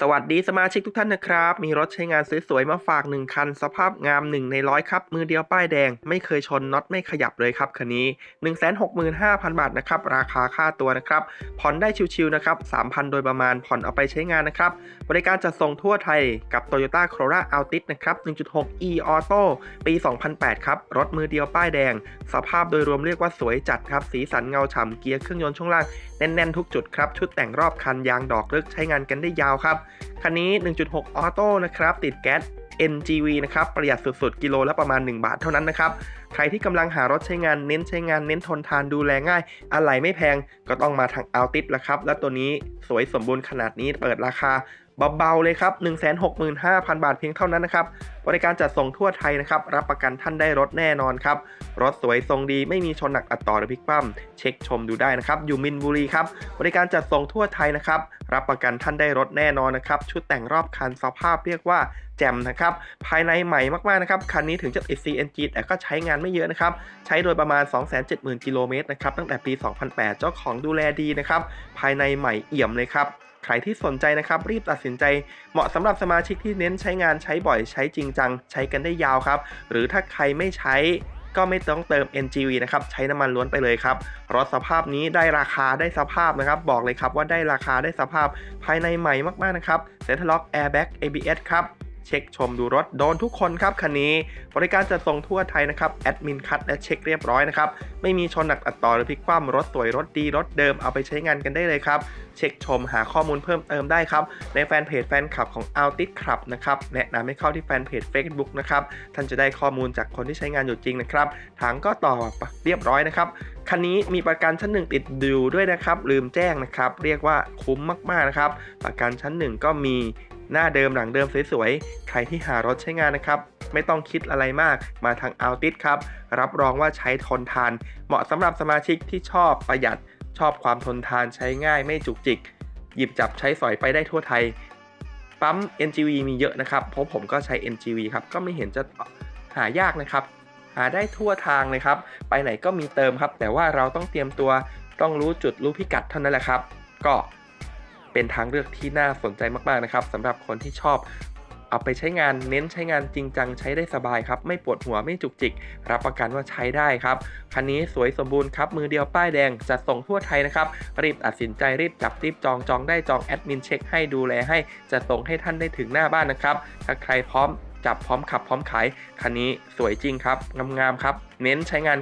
สวัสดีสมาชิกทุกท่านนะครับ มีรถใช้งานสวยๆมาฝาก 1 คัน สภาพงาม 1 ในร้อยครับ มือเดียวป้ายแดง ไม่เคยชนน็อตไม่ขยับเลยครับคันนี้ 165,000 บาทนะครับ ราคาค่าตัวนะครับ ผ่อนได้ชิวๆนะครับ 3,000 โดยประมาณผ่อนเอาไปใช้งานนะครับ บริการจัดส่งทั่วไทยกับ Toyota Corolla Altis นะครับ 1.6 e Auto ปี 2008 ครับ รถมือเดียวป้ายแดง สภาพโดยรวมเรียกว่าสวยจัดครับ สีสันเงาฉ่ำเกียร์เครื่องยนต์ช่วงล่างแน่นๆทุกจุดครับ ชุดแต่งรอบคันยางดอกเลิกใช้งานกันได้ยาวครับคันนี้ 1.6 ออโต้นะครับ ติดแก๊ส NGV นะครับ ประหยัดสุดๆ กิโลละประมาณ 1 บาทเท่านั้นนะครับ ใครที่กำลังหารถใช้งานเน้นใช้งานเน้นทนทานดูแลง่าย อะไรไม่แพงก็ต้องมาทางอัลติสละครับ และตัวนี้สวยสมบูรณ์ขนาดนี้เปิดราคา เบาๆเลยครับ 165,000 บาทเพียงเท่านั้นนะครับ บริการจัดส่งทั่วไทยนะครับ รับประกันท่านได้รถแน่นอนครับ รถสวยทรงดีไม่มีชนหนักอัดต่อหรือพลิกคว่ำเช็คชมดูได้นะครับ อยู่มินบุรีครับ บริการจัดส่งทั่วไทยนะครับ รับประกันท่านได้รถแน่นอนนะครับ ชุดแต่งรอบคันสภาพเรียกว่าแจ่มนะครับ ภายในใหม่มากๆนะครับ คันนี้ถึงจะติด CNG แต่ก็ใช้งานไม่เยอะนะครับ ใช้โดยประมาณ 270,000 กิโลเมตรนะครับ ตั้งแต่ปี 2008 เจ้าของดูแลดีนะครับ ภายในใหม่เอี่ยมเลยครับ ใครที่สนใจนะครับ รีบตัดสินใจเหมาะสำหรับสมาชิกที่เน้นใช้งานใช้บ่อยใช้จริงจัง ใช้กันได้ยาวครับ หรือถ้าใครไม่ใช้ก็ไม่ต้องเติม NGV นะครับ ใช้น้ำมันล้วนไปเลยครับ รถสภาพนี้ได้ราคาได้สภาพนะครับ บอกเลยครับว่าได้ราคาได้สภาพภายในใหม่มากๆนะครับเซ็นทรัลล็อกแอร์แบ็ก ABS ครับ เช็คชมดูรถโดนทุกคนครับคันนี้ บริการจัดส่งทั่วไทยนะครับแอดมินคัดและเช็คเรียบร้อยนะครับไม่มีชนหนักอัดต่อหรือพลิกคว่ำรถสวยรถดีรถเดิมเอาไปใช้งานกันได้เลยครับ เช็คชมหาข้อมูลเพิ่มเติมได้ครับ ในแฟนเพจแฟนคลับของ Altis Club นะครับแนะนำให้เข้าที่แฟนเพจ Facebook นะครับท่านจะได้ข้อมูลจากคนที่ใช้งานอยู่จริงนะครับถังก็ต่อเรียบร้อยนะครับคันนี้มีประกันชั้นหนึ่งติดอยู่ด้วยนะครับลืมแจ้งนะครับเรียกว่าคุ้มมากๆนะครับประกันชั้นหนึ่งก็มี หน้าเดิมหลังเดิมสวยๆ ใครที่หารถใช้งานนะครับ ไม่ต้องคิดอะไรมากมาทาง Altis ครับ รับรองว่าใช้ทนทาน เหมาะสำหรับสมาชิกที่ชอบประหยัด ชอบความทนทานใช้ง่ายไม่จุกจิก หยิบจับใช้สอยไปได้ทั่วไทย ปั๊ม NGV มีเยอะนะครับ เพราะผมก็ใช้ NGV ครับ ก็ไม่เห็นจะหายากนะครับ หาได้ทั่วทางเลยครับ ไปไหนก็มีเติมครับ แต่ว่าเราต้องเตรียมตัวต้องรู้จุดรู้พิกัดเท่านั้นแหละครับ ก็ เป็นทางเลือกที่น่าสนใจมากๆนะครับสำหรับคนที่ชอบเอาไปใช้งานเน้นใช้งานจริงจังใช้ได้สบายครับ ไม่ปวดหัวไม่จุกจิก รับประกันว่าใช้ได้ครับ คันนี้สวยสมบูรณ์ครับ มือเดียวป้ายแดงจัดส่งทั่วไทยนะครับ รีบตัดสินใจรีบจับรีบจองจองได้จองแอดมินเช็คให้ดูแลให้จะส่งให้ท่านได้ถึงหน้าบ้านนะครับ ถ้าใครพร้อมจับพร้อมขับพร้อมขายคันนี้สวยจริงครับงามๆครับ เน้นใช้งาน